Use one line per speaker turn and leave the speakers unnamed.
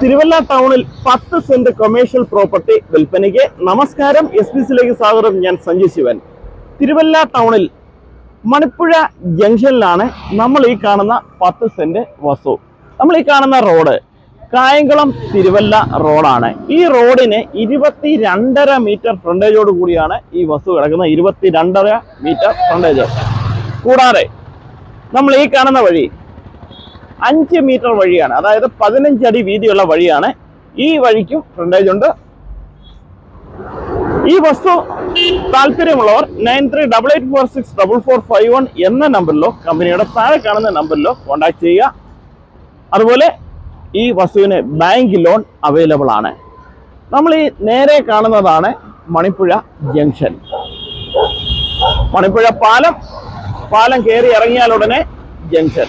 തിരുവല്ല ടൗണിൽ പത്ത് saint commercial property വിൽപ്പനയ്ക്ക് നമസ്കാരം എസ് പി സിയിലേക്ക് സ്വാഗതം. ഞാൻ സഞ്ജയ് ശിവൻ. തിരുവല്ല ടൗണിൽ മണിപ്പുഴ ജംഗ്ഷനിലാണ് നമ്മൾ ഈ കാണുന്ന പത്ത് സെന്റ് വസ്തു. നമ്മൾ ഈ കാണുന്ന റോഡ് കായംകുളം തിരുവല്ല റോഡാണ്. ഈ റോഡിന് ഇരുപത്തി രണ്ടര മീറ്റർ ഫ്രണ്ടേജോട് കൂടിയാണ് ഈ വസ്തു കിടക്കുന്നത്. ഇരുപത്തി രണ്ടര മീറ്റർ ഫ്രണ്ടേജ് കൂടാതെ നമ്മൾ ഈ കാണുന്ന വഴി അഞ്ച് മീറ്റർ വഴിയാണ്. അതായത് പതിനഞ്ചടി വീതിയുള്ള വഴിയാണ് ഈ വഴിക്കും ഫ്രണ്ടേജ് ഉണ്ട്. ഈ വസ്തു താല്പര്യമുള്ളവർ nine three double eight four six double four five one എന്ന നമ്പറിലോ കമ്പനിയുടെ താഴെ കാണുന്ന നമ്പറിലോ കോൺടാക്ട് ചെയ്യുക. അതുപോലെ ഈ വസ്തുവിന് ബാങ്ക് ലോൺ അവൈലബിൾ ആണ്. നമ്മൾ ഈ നേരെ കാണുന്നതാണ് മണിപ്പുഴ ജംഗ്ഷൻ മണിപ്പുഴ പാലം പാലം കയറി ഇറങ്ങിയാൽ ഉടനെ ജംഗ്ഷൻ